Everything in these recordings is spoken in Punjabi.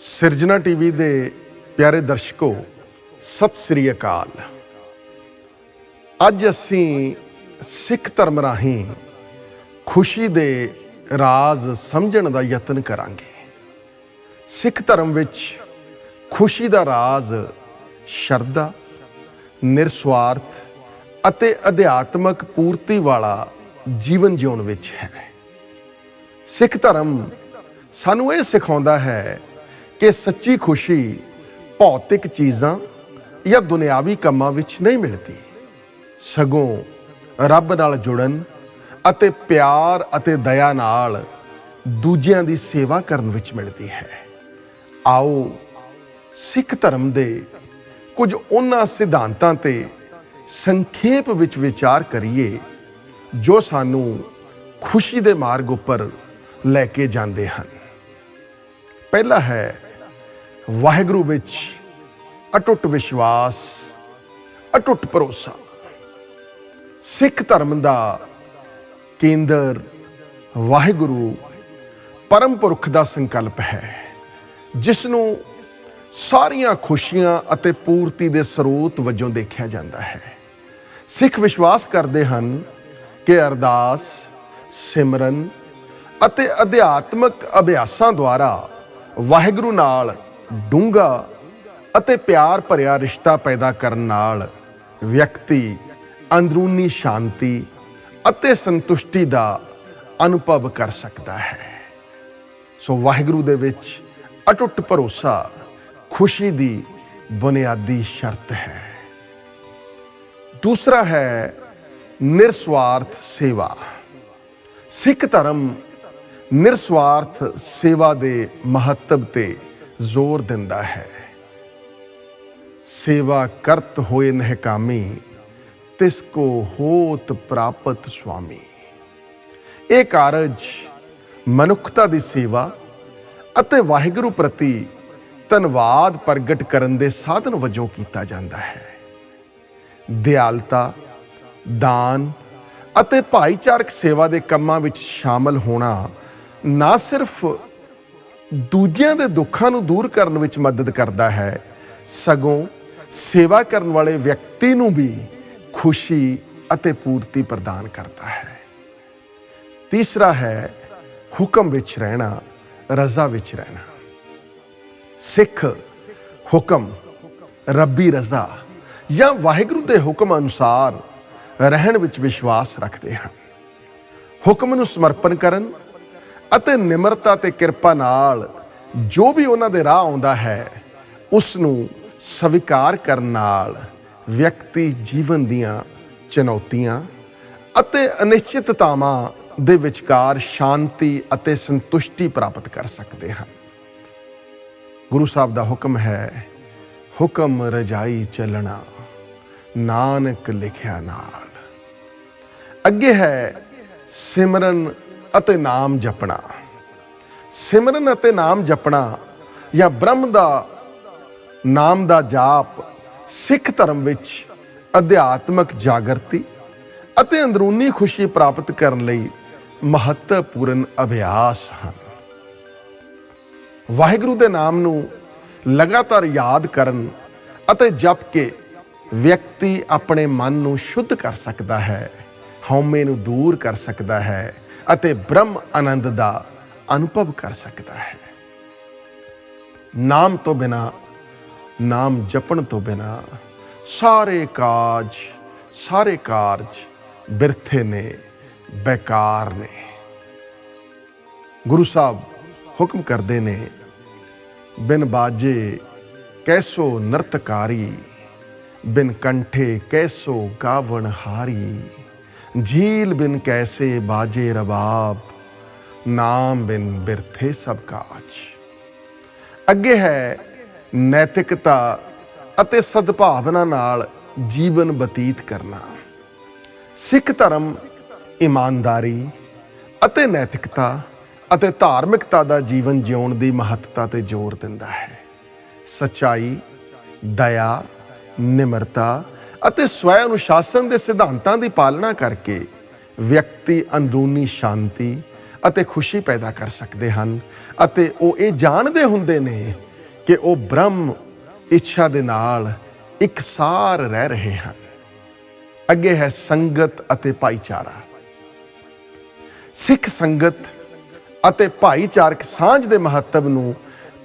ਸਿਰਜਣਾ ਟੀਵੀ ਦੇ ਪਿਆਰੇ ਦਰਸ਼ਕੋ, ਸਤਿ ਸ੍ਰੀ ਅਕਾਲ। ਅੱਜ ਅਸੀਂ ਸਿੱਖ ਧਰਮ ਰਾਹੀਂ ਖੁਸ਼ੀ ਦੇ ਰਾਜ਼ ਸਮਝਣ ਦਾ ਯਤਨ ਕਰਾਂਗੇ। ਸਿੱਖ ਧਰਮ ਵਿੱਚ ਖੁਸ਼ੀ ਦਾ ਰਾਜ਼ ਸ਼ਰਧਾ ਨਿਰਸਵਾਰਥ ਅਤੇ ਅਧਿਆਤਮਕ ਪੂਰਤੀ ਵਾਲਾ ਜੀਵਨ ਜਿਉਣ ਵਿੱਚ ਹੈ। ਸਿੱਖ ਧਰਮ ਸਾਨੂੰ ਇਹ ਸਿਖਾਉਂਦਾ ਹੈ ਕਿ ਸੱਚੀ ਖੁਸ਼ੀ ਭੌਤਿਕ ਚੀਜ਼ਾਂ ਜਾਂ ਦੁਨਿਆਵੀ ਕੰਮਾਂ ਵਿੱਚ ਨਹੀਂ ਮਿਲਦੀ। ਸਗੋਂ ਰੱਬ ਨਾਲ ਜੁੜਨ ਅਤੇ ਪਿਆਰ ਅਤੇ ਦਇਆ ਨਾਲ ਦੂਜਿਆਂ ਦੀ ਸੇਵਾ ਕਰਨ ਵਿੱਚ ਮਿਲਦੀ ਹੈ। ਆਓ, ਸਿੱਖ ਧਰਮ ਦੇ ਕੁਝ ਉਹਨਾਂ ਸਿਧਾਂਤਾਂ ਤੇ ਸੰਖੇਪ ਵਿੱਚ ਵਿਚਾਰ ਕਰੀਏ, ਜੋ ਸਾਨੂੰ ਖੁਸ਼ੀ ਦੇ ਮਾਰਗ ਉੱਪਰ ਲੈ ਕੇ ਜਾਂਦੇ ਹਨ। ਪਹਿਲਾ ਹੈ ਵਾਹਿਗੁਰੂ ਵਿੱਚ ਅਟੁੱਟ ਵਿਸ਼ਵਾਸ, ਅਟੁੱਟ ਭਰੋਸਾ। ਸਿੱਖ ਧਰਮ ਦਾ ਕੇਂਦਰ ਵਾਹਿਗੁਰੂ ਪਰਮ ਪੁਰਖ ਦਾ ਸੰਕਲਪ ਹੈ ਜਿਸ ਨੂੰ ਸਾਰੀਆਂ ਖੁਸ਼ੀਆਂ ਅਤੇ ਪੂਰਤੀ ਦੇ ਸਰੋਤ ਵਜੋਂ ਦੇਖਿਆ ਜਾਂਦਾ ਹੈ। ਸਿੱਖ ਵਿਸ਼ਵਾਸ ਕਰਦੇ ਹਨ ਕਿ ਅਰਦਾਸ, ਸਿਮਰਨ ਅਤੇ ਅਧਿਆਤਮਕ ਅਭਿਆਸਾਂ ਦੁਆਰਾ ਵਾਹਿਗੁਰੂ ਨਾਲ ਡੂੰਘਾ ਅਤੇ ਪਿਆਰ ਭਰਿਆ ਰਿਸ਼ਤਾ ਪੈਦਾ ਕਰਨ ਨਾਲ ਵਿਅਕਤੀ ਅੰਦਰੂਨੀ ਸ਼ਾਂਤੀ ਅਤੇ ਸੰਤੁਸ਼ਟੀ ਦਾ ਅਨੁਭਵ ਕਰ ਸਕਦਾ ਹੈ। ਸੋ ਵਾਹਿਗੁਰੂ ਦੇ ਵਿੱਚ ਅਟੁੱਟ ਭਰੋਸਾ, ਖੁਸ਼ੀ ਦੀ ਬੁਨਿਆਦੀ ਸ਼ਰਤ ਹੈ। ਦੂਸਰਾ ਹੈ ਨਿਰਸਵਾਰਥ ਸੇਵਾ। ਸਿੱਖ ਧਰਮ ਨਿਰਸਵਾਰਥ ਸੇਵਾ ਦੇ ਮਹੱਤਵ ਤੇ ਜ਼ੋਰ ਦਿੰਦਾ ਹੈ। ਸੇਵਾ ਕਰਤ ਹੋਏ ਨਹਿਕਾਮੀ, ਤਿਸ ਕੋ ਹੋਤ ਪ੍ਰਾਪਤ ਸੁਆਮੀ। ਇਹ ਕਾਰਜ ਮਨੁੱਖਤਾ ਦੀ ਸੇਵਾ ਅਤੇ ਵਾਹਿਗੁਰੂ ਪ੍ਰਤੀ ਧੰਨਵਾਦ ਪ੍ਰਗਟ ਕਰਨ ਦੇ ਸਾਧਨ ਵਜੋਂ ਕੀਤਾ ਜਾਂਦਾ ਹੈ। ਦਿਆਲਤਾ, ਦਾਨ ਅਤੇ ਭਾਈਚਾਰਕ ਸੇਵਾ ਦੇ ਕੰਮਾਂ ਵਿੱਚ ਸ਼ਾਮਲ ਹੋਣਾ ਨਾ ਸਿਰਫ ਦੂਜਿਆਂ ਦੇ ਦੁੱਖਾਂ ਨੂੰ ਦੂਰ ਕਰਨ ਵਿੱਚ ਮਦਦ ਕਰਦਾ ਹੈ। ਸਗੋਂ ਸੇਵਾ ਕਰਨ ਵਾਲੇ ਵਿਅਕਤੀ ਨੂੰ ਵੀ ਖੁਸ਼ੀ ਅਤੇ ਪੂਰਤੀ ਪ੍ਰਦਾਨ ਕਰਦਾ ਹੈ। ਤੀਸਰਾ ਹੈ, ਹੁਕਮ ਵਿੱਚ ਰਹਿਣਾ, ਰਜ਼ਾ ਵਿੱਚ ਰਹਿਣਾ। ਸਿੱਖ ਹੁਕਮ, ਰੱਬੀ ਰਜ਼ਾ ਜਾਂ ਵਾਹਿਗੁਰੂ ਦੇ ਹੁਕਮ ਅਨੁਸਾਰ ਰਹਿਣ ਵਿੱਚ ਵਿਸ਼ਵਾਸ ਰੱਖਦੇ ਹਨ। ਹੁਕਮ ਨੂੰ ਸਮਰਪਣ ਕਰਨ ਅਤੇ ਨਿਮਰਤਾ ਤੇ ਕਿਰਪਾ ਨਾਲ ਜੋ ਵੀ ਉਹਨਾਂ ਦੇ ਰਾਹ ਆਉਂਦਾ ਹੈ ਉਸ ਨੂੰ ਸਵੀਕਾਰ ਕਰਨ ਨਾਲ ਵਿਅਕਤੀ ਜੀਵਨ ਦੀਆਂ ਚੁਣੌਤੀਆਂ ਅਤੇ ਅਨਿਸ਼ਚਿਤਤਾਵਾਂ ਦੇ ਵਿਚਕਾਰ ਸ਼ਾਂਤੀ ਅਤੇ ਸੰਤੁਸ਼ਟੀ ਪ੍ਰਾਪਤ ਕਰ ਸਕਦੇ ਹਨ। ਗੁਰੂ ਸਾਹਿਬ ਦਾ ਹੁਕਮ ਹੈ, ਹੁਕਮ ਰਜਾਈ ਚੱਲਣਾ, ਨਾਨਕ ਲਿਖਿਆ ਨਾਲ। ਅੱਗੇ ਹੈ, ਸਿਮਰਨ ਅਤੇ ਨਾਮ ਜਪਣਾ। ਸਿਮਰਨ ਅਤੇ ਨਾਮ ਜਪਣਾ ਜਾਂ ਬ੍ਰਹਮ ਦਾ ਨਾਮ ਦਾ ਜਾਪ ਸਿੱਖ ਧਰਮ ਵਿੱਚ ਅਧਿਆਤਮਕ ਜਾਗਰਤੀ ਅਤੇ ਅੰਦਰੂਨੀ ਖੁਸ਼ੀ ਪ੍ਰਾਪਤ ਕਰਨ ਲਈ ਮਹੱਤਵਪੂਰਨ ਅਭਿਆਸ ਹਨ। ਵਾਹਿਗੁਰੂ ਦੇ ਨਾਮ ਨੂੰ ਲਗਾਤਾਰ ਯਾਦ ਕਰਨ ਅਤੇ ਜਪ ਕੇ ਵਿਅਕਤੀ ਆਪਣੇ ਮਨ ਨੂੰ ਸ਼ੁੱਧ ਕਰ ਸਕਦਾ ਹੈ, ਹਉਮੈ ਨੂੰ ਦੂਰ ਕਰ ਸਕਦਾ ਹੈ ਅਤੇ ਬ੍ਰਹਮ ਆਨੰਦ ਦਾ ਅਨੁਭਵ ਕਰ ਸਕਦਾ ਹੈ। ਨਾਮ ਤੋਂ ਬਿਨਾ, ਨਾਮ ਜਪਣ ਤੋਂ ਬਿਨਾ ਸਾਰੇ ਕਾਜ, ਸਾਰੇ ਕਾਰਜ ਬਿਰਥੇ ਨੇ, ਬੇਕਾਰ ਨੇ। ਗੁਰੂ ਸਾਹਿਬ ਹੁਕਮ ਕਰਦੇ ਨੇ, ਬਿਨ ਬਾਜੇ ਕੈਸੋ ਨਰਤਕਾਰੀ, ਬਿਨ ਕੰਠੇ ਕੈਸੋ ਗਾਵਣ ਹਾਰੀ ਝੀਲ ਬਿਨ ਕੈਸੇ ਬਾਜੇ ਰਬਾਬ, ਨਾਮ ਬਿਨ ਬਿਰਥੇ ਸਭ ਕਾਜ। ਅੱਗੇ ਹੈ ਨੈਤਿਕਤਾ ਅਤੇ ਸਦਭਾਵਨਾ ਨਾਲ ਜੀਵਨ ਬਤੀਤ ਕਰਨਾ। ਸਿੱਖ ਧਰਮ ਇਮਾਨਦਾਰੀ ਅਤੇ ਨੈਤਿਕਤਾ ਅਤੇ ਧਾਰਮਿਕਤਾ ਦਾ ਜੀਵਨ ਜਿਉਣ ਦੀ ਮਹੱਤਤਾ ਤੇ ਜ਼ੋਰ ਦਿੰਦਾ ਹੈ। ਸਚਾਈ, ਦਇਆ, ਨਿਮਰਤਾ ਅਤੇ ਸਵੈ ਅਨੁਸ਼ਾਸਨ ਦੇ ਸਿਧਾਂਤਾਂ ਦੀ ਪਾਲਣਾ ਕਰਕੇ ਵਿਅਕਤੀ ਅੰਦਰੂਨੀ ਸ਼ਾਂਤੀ ਅਤੇ ਖੁਸ਼ੀ ਪੈਦਾ ਕਰ ਸਕਦੇ ਹਨ ਅਤੇ ਉਹ ਇਹ ਜਾਣਦੇ ਹੁੰਦੇ ਨੇ ਕਿ ਉਹ ਬ੍ਰਹਮ ਇੱਛਾ ਦੇ ਨਾਲ ਇਕਸਾਰ ਰਹਿ ਰਹੇ ਹਨ। ਅੱਗੇ ਹੈ ਸੰਗਤ ਅਤੇ ਭਾਈਚਾਰਾ। ਸਿੱਖ ਸੰਗਤ ਅਤੇ ਭਾਈਚਾਰਕ ਸਾਂਝ ਦੇ ਮਹੱਤਵ ਨੂੰ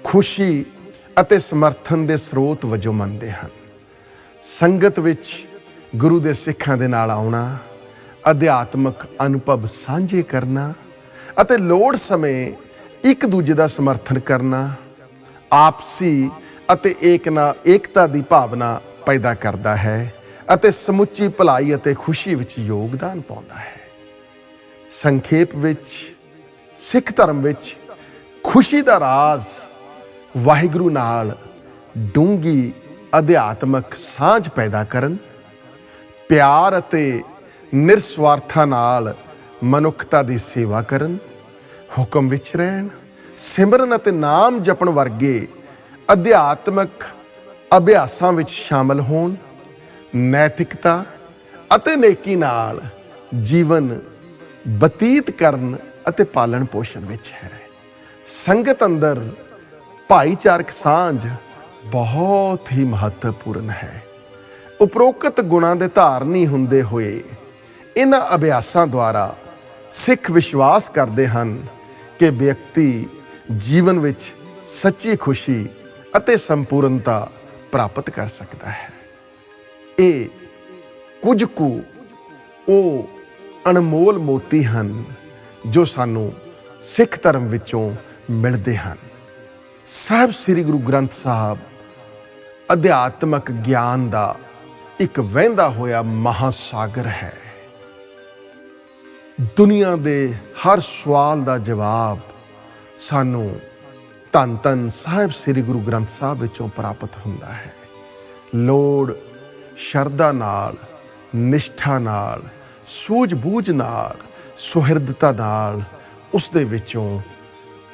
ਖੁਸ਼ੀ ਅਤੇ ਸਮਰਥਨ ਦੇ ਸਰੋਤ ਵਜੋਂ ਮੰਨਦੇ ਹਨ। ਸੰਗਤ ਵਿੱਚ ਗੁਰੂ ਦੇ ਸਿੱਖਾਂ ਦੇ ਨਾਲ ਆਉਣਾ, ਅਧਿਆਤਮਕ ਅਨੁਭਵ ਸਾਂਝੇ ਕਰਨਾ ਅਤੇ ਲੋੜ ਸਮੇਂ ਇੱਕ ਦੂਜੇ ਦਾ ਸਮਰਥਨ ਕਰਨਾ, ਆਪਸੀ ਅਤੇ ਏਕਨਾ ਏਕਤਾ ਦੀ ਭਾਵਨਾ ਪੈਦਾ ਕਰਦਾ ਹੈ ਅਤੇ ਸਮੁੱਚੀ ਭਲਾਈ ਅਤੇ ਖੁਸ਼ੀ ਵਿੱਚ ਯੋਗਦਾਨ ਪਾਉਂਦਾ ਹੈ। ਸੰਖੇਪ ਵਿੱਚ, ਸਿੱਖ ਧਰਮ ਵਿੱਚ ਖੁਸ਼ੀ ਦਾ ਰਾਜ਼ ਵਾਹਿਗੁਰੂ ਨਾਲ ਡੂੰਗੀ ਅਧਿਆਤਮਕ ਸਾਂਝ ਪੈਦਾ ਕਰਨ, ਪਿਆਰ ਅਤੇ ਨਿਰਸਵਾਰਥਾ ਨਾਲ ਮਨੁੱਖਤਾ ਦੀ ਸੇਵਾ ਕਰਨ, ਹੁਕਮ ਵਿੱਚ ਰਹਿਣ, ਸਿਮਰਨ ਅਤੇ ਨਾਮ ਜਪਣ ਵਰਗੇ ਅਧਿਆਤਮਕ ਅਭਿਆਸਾਂ ਵਿੱਚ ਸ਼ਾਮਲ ਹੋਣ, ਨੈਤਿਕਤਾ ਅਤੇ ਨੇਕੀ ਨਾਲ ਜੀਵਨ ਬਤੀਤ ਕਰਨ ਅਤੇ ਪਾਲਣ ਪੋਸ਼ਣ ਵਿੱਚ ਹੈ। ਸੰਗਤ ਅੰਦਰ ਭਾਈਚਾਰਕ ਸਾਂਝ ਬਹੁਤ ਹੀ ਮਹੱਤਵਪੂਰਨ ਹੈ। ਉਪਰੋਕਤ ਗੁਣਾਂ ਦੇ ਧਾਰਨੀ ਹੁੰਦੇ ਹੋਏ ਇਹਨਾਂ ਅਭਿਆਸਾਂ ਦੁਆਰਾ ਸਿੱਖ ਵਿਸ਼ਵਾਸ ਕਰਦੇ ਹਨ ਕਿ ਵਿਅਕਤੀ ਜੀਵਨ ਵਿੱਚ ਸੱਚੀ ਖੁਸ਼ੀ ਅਤੇ ਸੰਪੂਰਨਤਾ ਪ੍ਰਾਪਤ ਕਰ ਸਕਦਾ ਹੈ। ਇਹ ਕੁਝ ਕੁ ਉਹ ਅਣਮੋਲ ਮੋਤੀ ਹਨ ਜੋ ਸਾਨੂੰ ਸਿੱਖ ਧਰਮ ਵਿੱਚੋਂ ਮਿਲਦੇ ਹਨ। ਸਾਹਿਬ ਸ੍ਰੀ ਗੁਰੂ ਗ੍ਰੰਥ ਸਾਹਿਬ ਅਧਿਆਤਮਕ ਗਿਆਨ ਦਾ ਇੱਕ ਵਹਿੰਦਾ ਹੋਇਆ ਮਹਾਸਾਗਰ ਹੈ। ਦੁਨੀਆ ਦੇ ਹਰ ਸਵਾਲ ਦਾ ਜਵਾਬ ਸਾਨੂੰ ਧੰਨ ਧੰਨ ਸਾਹਿਬ ਸ੍ਰੀ ਗੁਰੂ ਗ੍ਰੰਥ ਸਾਹਿਬ ਵਿੱਚੋਂ ਪ੍ਰਾਪਤ ਹੁੰਦਾ ਹੈ। ਲੋੜ, ਸ਼ਰਧਾ ਨਾਲ, ਨਿਸ਼ਠਾ ਨਾਲ, ਸੂਝ-ਬੂਝ ਨਾਲ, ਸੁਹਿਰਦਤਾ ਨਾਲ ਉਸ ਦੇ ਵਿੱਚੋਂ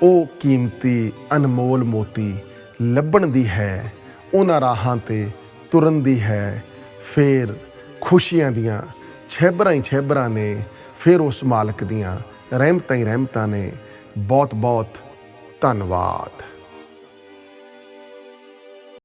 ਉਹ ਕੀਮਤੀ ਅਨਮੋਲ ਮੋਤੀ ਲੱਭਣ ਦੀ ਹੈ। ਉਹਨਾਂ ਰਾਹਾਂ ਤੇ ਤੁਰਨ ਦੀ ਹੈ। ਫਿਰ ਖੁਸ਼ੀਆਂ ਦੀਆਂ ਛੇਬਰਾਂ ਹੀ ਛੇਬਰਾਂ ਨੇ, ਫਿਰ ਉਸ ਮਾਲਕ ਦੀਆਂ ਰਹਿਮਤਾਂ ਹੀ ਰਹਿਮਤਾਂ ਨੇ। ਬਹੁਤ ਬਹੁਤ ਧੰਨਵਾਦ।